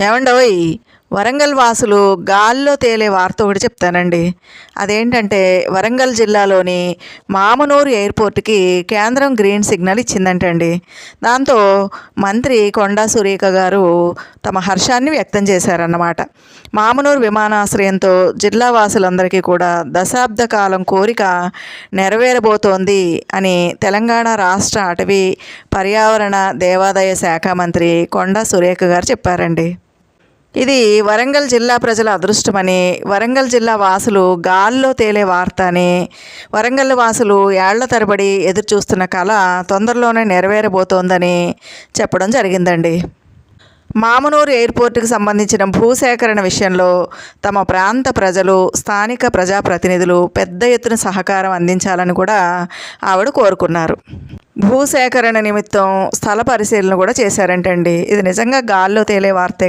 ఏమండోయ్ వరంగల్ వాసులు గాల్లో తేలే వార్త ఒకటి చెప్తానండి. అదేంటంటే వరంగల్ జిల్లాలోని మామనూరు ఎయిర్పోర్ట్కి కేంద్రం గ్రీన్ సిగ్నల్ ఇచ్చిందంటండి. దాంతో మంత్రి కొండా సురేఖ గారు తమ హర్షాన్ని వ్యక్తం చేశారన్నమాట. మామనూరు విమానాశ్రయంతో జిల్లా వాసులందరికీ కూడా దశాబ్ద కాలం కోరిక నెరవేరబోతోంది అని తెలంగాణ రాష్ట్ర అటవీ పర్యావరణ దేవాదాయ శాఖ మంత్రి కొండా సురేఖ గారు చెప్పారండి. ఇది వరంగల్ జిల్లా ప్రజల అదృష్టమని వరంగల్ జిల్లా వాసులు గాల్లో తేలే వార్త అని వరంగల్ వాసులు ఏళ్ళ తరబడి ఎదురు చూస్తున్న కళ తొందరలోనే నెరవేరబోతోందని చెప్పడం జరిగిందండి. మామనూరు ఎయిర్పోర్టుకు సంబంధించిన భూసేకరణ విషయంలో తమ ప్రాంత ప్రజలు స్థానిక ప్రజాప్రతినిధులు పెద్ద ఎత్తున సహకారం అందించాలని కూడా ఆవిడ కోరుకున్నారు. భూసేకరణ నిమిత్తం స్థల పరిశీలన కూడా చేశారంటండి. ఇది నిజంగా గాల్లో తేలే వార్తే